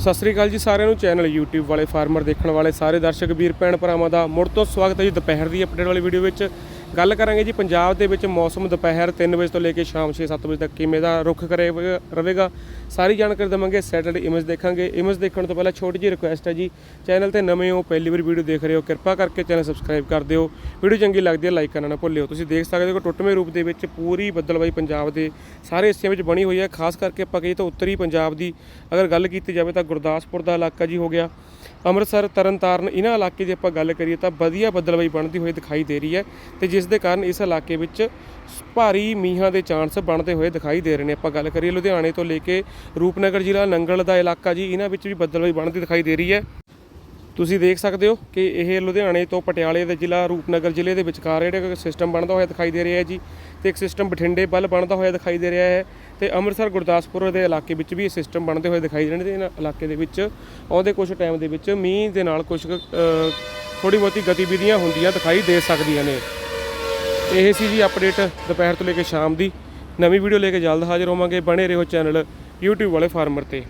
ਸਤਿ ਸ੍ਰੀ ਅਕਾਲ ਜੀ ਸਾਰਿਆਂ ਨੂੰ ਚੈਨਲ YouTube ਵਾਲੇ ਫਾਰਮਰ ਦੇਖਣ ਵਾਲੇ ਸਾਰੇ ਦਰਸ਼ਕ, ਵੀਰ ਭੈਣ ਭਰਾਵਾਂ ਦਾ ਮੁੜ ਤੋਂ ਸਵਾਗਤ ਹੈ ਜੀ ਦੁਪਹਿਰ ਦੀ ਅਪਡੇਟ ਵਾਲੀ ਵੀਡੀਓ ਵਿੱਚ। ਗੱਲ ਕਰਾਂਗੇ ਜੀ, ਪੰਜਾਬ ਦੇ ਵਿੱਚ ਮੌਸਮ ਦੁਪਹਿਰ 3 ਵਜੇ ਤੋਂ ਲੈ ਕੇ ਸ਼ਾਮ 6-7 ਵਜੇ ਤੱਕ ਕਿਵੇਂ ਦਾ ਰੁੱਖ ਕਰੇ ਰਹੇਗਾ, ਸਾਰੀ ਜਾਣਕਾਰੀ ਦੇਵਾਂਗੇ ਸੈਟਰਡੇ ਇਮੇਜ ਦੇਖਾਂਗੇ। ਇਮੇਜ ਦੇਖਣ ਤੋਂ ਪਹਿਲਾਂ ਛੋਟੀ ਜਿਹੀ ਰਿਕੁਐਸਟ ਹੈ ਜੀ, ਚੈਨਲ ਤੇ ਨਵੇਂ ਹੋ, ਪਹਿਲੀ ਵਾਰ ਵੀਡੀਓ ਦੇਖ ਰਹੇ ਹੋ, ਕਿਰਪਾ ਕਰਕੇ ਚੈਨਲ ਸਬਸਕ੍ਰਾਈਬ ਕਰ ਦਿਓ। ਵੀਡੀਓ ਚੰਗੀ ਲੱਗਦੀ ਹੈ ਲਾਈਕ ਕਰਨਾ ਨਾ ਭੁੱਲਿਓ। ਤੁਸੀਂ ਦੇਖ ਸਕਦੇ ਹੋ ਕਿ ਟੁੱਟਵੇਂ ਰੂਪ ਦੇ ਵਿੱਚ ਪੂਰੀ ਬੱਦਲਬਾਈ ਪੰਜਾਬ ਦੇ ਸਾਰੇ ਹਿੱਸਿਆਂ ਵਿੱਚ ਬਣੀ ਹੋਈ ਹੈ। ਖਾਸ ਕਰਕੇ ਆਪਾਂ ਕਹੀਏ ਤਾਂ ਉੱਤਰੀ ਪੰਜਾਬ ਦੀ ਅਗਰ ਗੱਲ ਕੀਤੀ ਜਾਵੇ ਤਾਂ ਗੁਰਦਾਸਪੁਰ ਦਾ ਇਲਾਕਾ ਜੀ ਹੋ ਗਿਆ। ਅੰਮ੍ਰਿਤਸਰ, ਤਰਨਤਾਰਨ ਇਹਨਾਂ ਇਲਾਕੇ ਦੀ ਆਪਾਂ ਗੱਲ ਕਰੀਏ ਤਾਂ ਵਧੀਆ ਬੱਦਲਬਾਈ ਬਣਦੀ ਹੋਈ ਦਿਖਾਈ ਦੇ ਰਹੀ ਹੈ ਤੇ ਜਿਸ ਦੇ ਕਾਰਨ ਇਸ ਇਲਾਕੇ ਵਿੱਚ ਭਾਰੀ ਮੀਂਹਾਂ ਦੇ ਚਾਂਸ ਬਣਦੇ ਹੋਏ ਦਿਖਾਈ ਦੇ ਰਹੇ ਨੇ। ਆਪਾਂ ਗੱਲ ਕਰੀਏ ਲੁਧਿਆਣੇ ਤੋਂ ਲੈ ਕੇ ਰੂਪਨਗਰ ਜ਼ਿਲ੍ਹਾ, ਨੰਗਲ ਦਾ ਇਲਾਕਾ ਜੀ ਇਹਨਾਂ ਵਿੱਚ ਵੀ ਬੱਦਲਬਾਈ ਬਣਦੀ ਦਿਖਾਈ ਦੇ ਰਹੀ ਹੈ। ਤੁਸੀਂ ਦੇਖ ਸਕਦੇ ਹੋ ਕਿ ਇਹ ਲੁਧਿਆਣੇ ਤੋਂ ਪਟਿਆਲੇ ਦੇ ਜ਼ਿਲ੍ਹਾ, ਰੂਪਨਗਰ ਜ਼ਿਲ੍ਹੇ ਦੇ ਵਿਚਕਾਰ ਜਿਹੜਾ ਸਿਸਟਮ ਬਣਦਾ ਹੋਇਆ ਦਿਖਾਈ ਦੇ ਰਿਹਾ ਹੈ ਜੀ ਤੇ ਇੱਕ ਸਿਸਟਮ ਬਠਿੰਡੇ ਵੱਲ ਬਣਦਾ ਹੋਇਆ ਦਿਖਾਈ ਦੇ ਰਿਹਾ ਹੈ। ਤੇ ਅੰਮ੍ਰਿਤਸਰ ਗੁਰਦਾਸਪੁਰ ਦੇ ਇਲਾਕੇ ਵਿੱਚ ਵੀ ਇਹ ਸਿਸਟਮ ਬਣਦੇ ਹੋਏ ਦਿਖਾਈ ਦੇ ਰਹੇ ਇਹਨਾਂ ਇਲਾਕੇ ਦੇ ਵਿੱਚ ਆਉਂਦੇ ਕੁਝ ਟਾਈਮ ਦੇ ਵਿੱਚ ਮੀਂਹ ਦੇ ਨਾਲ ਕੁਝ ਥੋੜੀ ਬਹੁਤੀ ਗਤੀਵਿਧੀਆਂ ਹੁੰਦੀਆਂ ਦਿਖਾਈ ਦੇ ਸਕਦੀਆਂ ਨੇ। ਇਹ ਸੀ ਜੀ ਅਪਡੇਟ ਦੁਪਹਿਰ ਤੋਂ ਲੈ ਕੇ ਸ਼ਾਮ ਦੀ। ਨਵੀਂ ਵੀਡੀਓ ਲੈ ਕੇ ਜਲਦ ਹਾਜ਼ਰ ਹੋਵਾਂਗੇ। ਬਣੇ ਰਹੋ ਚੈਨਲ YouTube ਵਾਲੇ ਫਾਰਮਰ ਤੇ।